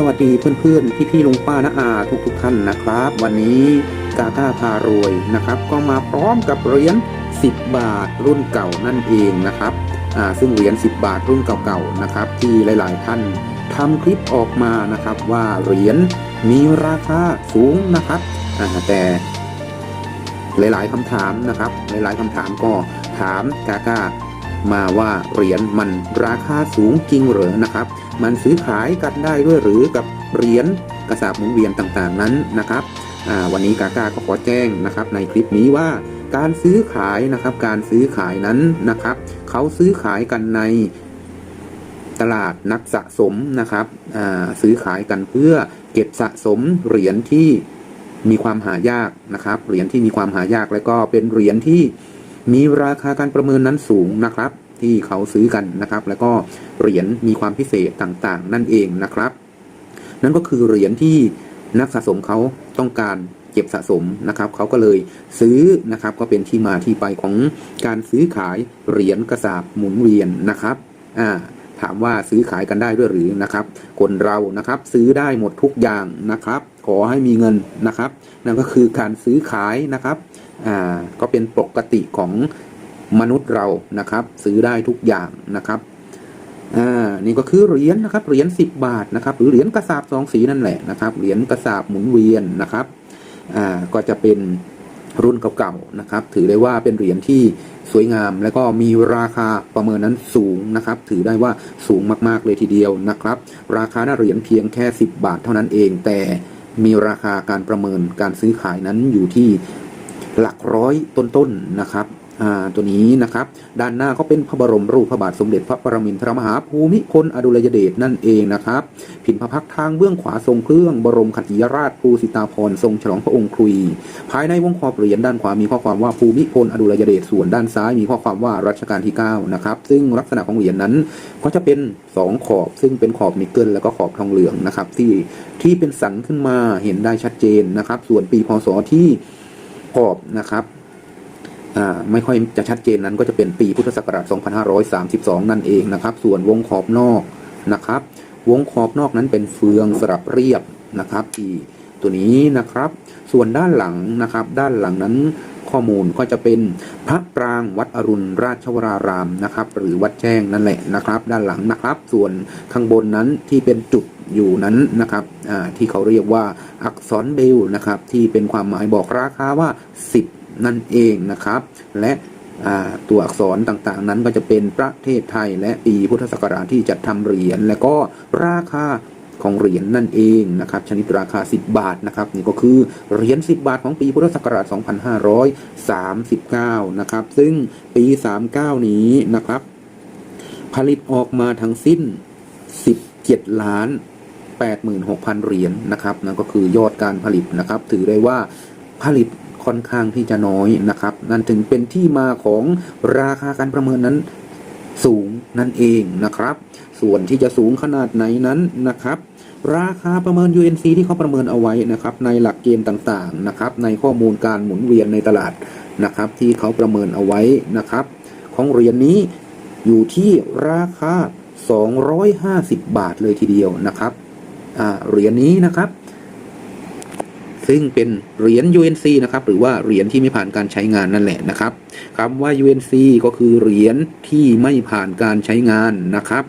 สวัสดีเพื่อนๆ พี่ๆลุงป้าน้าอาทุกทุกๆท่านนะครับ วันนี้กาก้าพารวยนะครับ ก็มาพร้อมกับเหรียญ10 บาทรุ่นเก่านั่นเองนะครับอ่าซึ่งเหรียญ10 บาทรุ่นเก่าๆนะครับ ที่หลายๆท่านทำคลิปออกมานะครับว่าเหรียญมีราคาสูงนะครับอ่าแต่หลายๆคำถามนะครับ หลายๆคำถามก็ถามกาก้า มาว่าเหรียญมันราคาสูงจริงเหรือนะครับ มันซื้อขายกันได้ด้วยหรือกับเหรียญกระสาบหมุนเวียนต่างๆนั้นนะครับวันนี้กาก้าก็ขอแจ้งนะครับ ในคลิปนี้ว่าการซื้อขายนะครับ การซื้อขายนั้นนะครับ เขาซื้อขายกันในตลาดนักสะสมนะครับซื้อขายกันเพื่อเก็บสะสมเหรียญที่มีความหายากนะครับ เหรียญที่มีความหายากแล้วก็เป็นเหรียญที่ มีราคาการประเมินนั้นสูงนะครับ ที่เขาซื้อกันนะครับ แล้วก็เหรียญมีความพิเศษต่างๆ นั่นเองนะครับ นั่นก็คือเหรียญที่นักสะสมเขาต้องการเก็บสะสมนะครับเขาก็เลยซื้อนะครับ ก็เป็นที่มาที่ไปของการซื้อขายเหรียญกระสาบหมุนเวียนนะครับอ่าถามว่าซื้อขายกันได้ด้วยหรือนะครับ คนเรานะครับซื้อได้หมดทุกอย่างนะครับ ขอให้มีเงินนะครับ นั่นก็คือการซื้อขายนะครับ อ่าก็เป็นปกติของมนุษย์เรานะครับ ซื้อได้ทุกอย่างนะครับอ่านี่ก็คือเหรียญนะครับเหรียญ10 บาทนะครับ หรือเหรียญกระสาบสองสีนั่นแหละนะครับเหรียญกระสาบหมุนเวียนนะครับอ่าก็จะเป็นรุ่นเก่าๆนะครับ ถือได้ว่าเป็นเหรียญที่สวยงาม และก็มีราคาประเมินนั้นสูงนะครับ ถือได้ว่าสูงมากๆเลยทีเดียวนะครับ ราคาหน้าเหรียญเพียงแค่ 10 บาทเท่านั้นเอง แต่มีราคาการประเมินการซื้อขายนั้นอยู่ที่ หลักร้อยต้นๆนะครับอ่าตัวนี้นะครับ ด้านหน้าก็เป็นพระบรมรูปพระบาทสมเด็จพระปรมินทรมหาภูมิพลอดุลยเดชนั่นเองนะครับ ผินพระพักทางเบื้องขวาทรงเครื่องบรมขัตติยราชภูสิตาพรทรงฉลองพระองค์ครุย ภายในวงขอบเหรียญด้านขวามีข้อความว่าภูมิพลอดุลยเดชส่วนด้านซ้ายมีข้อความว่ารัชกาลที่9นะครับซึ่งลักษณะของเหรียญนั้นก็จะเป็น 2 ขอบซึ่งเป็นขอบนิกเกิลแล้วก็ขอบทองเหลืองนะครับที่ที่เป็นสันขึ้นมาเห็นได้ชัดเจนนะครับ ส่วนปีพศที่ ขอบนะครับอ่าไม่ค่อยจะชัดเจนนั้นก็จะเป็นปีพุทธศักราช 2532 นั่นเองนะครับ ส่วนวงขอบนอกนะครับ วงขอบนอกนั้นเป็นเฟืองสลับเรียบนะครับที่ตัวนี้นะครับ ส่วนด้านหลังนะครับ ด้านหลังนั้นข้อมูลก็จะเป็นพระปรางวัดอรุณราชวรารามนะครับ หรือวัดแจ้งนั่นแหละนะครับ ด้านหลังนะครับ ส่วนข้างบนนั้นที่เป็นจุด อยู่นั้นนะครับที่เขาเรียกว่าอักษรเบลนะครับที่เป็นความหมายบอกราคาว่า 10 นั่นเองนะครับ และตัวอักษรต่างๆ นั้นก็จะเป็นประเทศไทย และปีพุทธศักราชที่จัดทำเหรียญและก็ราคาของเหรียญนั่นเองนะครับ ชนิดราคา 10 บาทนะครับ นี่ก็คือเหรียญ10 บาทของปีพุทธศักราช 2539 นะครับ ซึ่งปี 39 นี้นะครับ ผลิตออกมาทั้งสิ้น 17 ล้าน 86,000 เหรียญนะครับนั่นก็คือยอดการผลิตนะครับ ถือได้ว่าผลิตค่อนข้างที่จะน้อยนะครับ นั่นถึงเป็นที่มาของราคาการประเมินนั้นสูงนั่นเองนะครับ ส่วนที่จะสูงขนาดไหนนั้นนะครับ ราคาประเมิน UNC ที่เขาประเมินเอาไว้นะครับ ในหลักเกณฑ์ต่างๆนะครับ ในข้อมูลการหมุนเวียนในตลาดนะครับ ที่เขาประเมินเอาไว้นะครับ ของเหรียญนี้อยู่ที่ราคา 250 บาทเลยทีเดียวนะครับ เหรียญนี้นะครับ ซึ่งเป็นเหรียญ UNC นะครับ หรือว่าเหรียญที่ไม่ผ่านการใช้งานนั่นแหละนะครับคำว่า UNC ก็คือเหรียญที่ไม่ผ่านการใช้งานนะครับ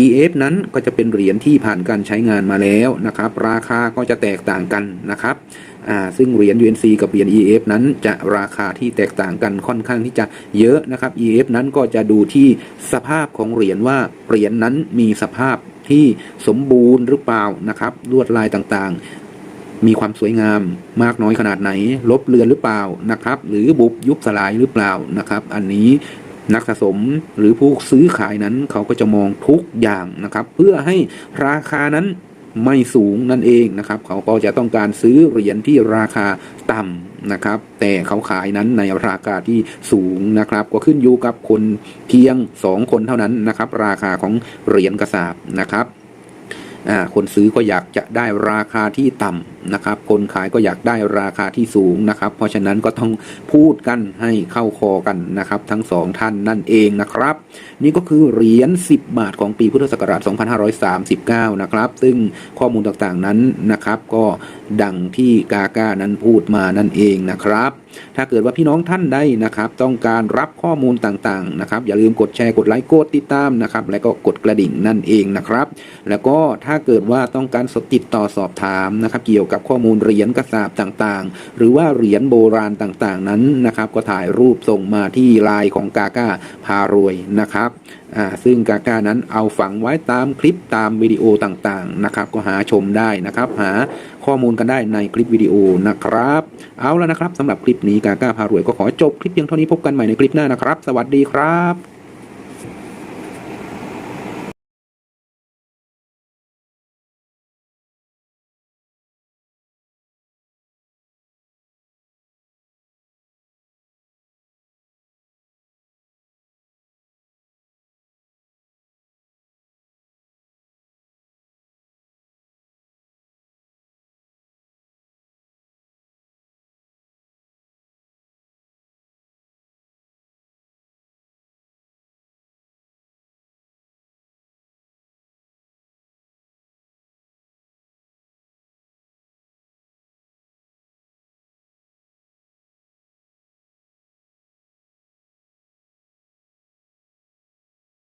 EF นั้นก็จะเป็นเหรียญที่ผ่านการใช้งานมาแล้วนะครับ ราคาก็จะแตกต่างกันนะครับซึ่งเหรียญ UNC กับเหรียญ EF นั้นจะราคาที่แตกต่างกันค่อนข้างที่จะเยอะนะครับ EF นั้นก็จะดูที่สภาพของเหรียญว่าเหรียญนั้นมีสภาพ ที่สมบูรณ์หรือเปล่านะครับลวดลายต่างๆ มีความสวยงามมากน้อยขนาดไหน ลบเลือนหรือเปล่านะครับ หรือบุบยุบสลายหรือเปล่านะครับ อันนี้นักสะสมหรือผู้ซื้อขายนั้นเขาก็จะมองทุกอย่างนะครับ เพื่อให้ราคานั้น ไม่สูงนั่นเองนะครับ เขาก็จะต้องการซื้อเหรียญที่ราคาต่ำนะครับ แต่เขาขายนั้นในราคาที่สูงนะครับ ก็ขึ้นอยู่กับคนเพียง 2 คนเท่านั้นนะครับ ราคาของเหรียญกระสาบนะครับคนซื้อก็อยากจะได้ราคาที่ต่ำนะครับ คนขายก็อยากได้ราคาที่สูงนะครับ เพราะฉะนั้นก็ต้องพูดกันให้เข้าคอกันนะครับ ทั้งสองท่านนั่นเองนะครับ นี่ก็คือเหรียญ10 บาทของปีพุทธศักราช 2539 นะครับ ซึ่งข้อมูลต่างๆนั้นนะครับ ก็ดังที่กาก้านั้นพูดมานั่นเองนะครับ ถ้าเกิดว่าพี่น้องท่านใดนะครับต้องการรับข้อมูลต่างๆนะครับอย่าลืมกดแชร์กดไลค์กดติดตามนะครับและก็กดกระดิ่งนั่นเองนะครับ แล้วก็ถ้าเกิดว่าต้องการสติดต่อสอบถามนะครับเกี่ยวกับข้อมูลเหรียญกระสาบต่างๆ หรือว่าเหรียญโบราณต่างๆนั้นนะครับก็ถ่ายรูปส่งมาที่ไลน์ของกาก้าพารวยนะครับซึ่งกาก้านั้นเอาฝังไว้ตามคลิปตามวิดีโอต่างๆนะครับก็หาชมได้นะครับหา ข้อมูลกันได้ในคลิปวิดีโอนะครับ เอาแล้วนะครับสำหรับคลิปนี้กาก้าพารวยก็ขอจบคลิปเพียงเท่านี้พบกันใหม่ในคลิปหน้านะครับ สวัสดีครับ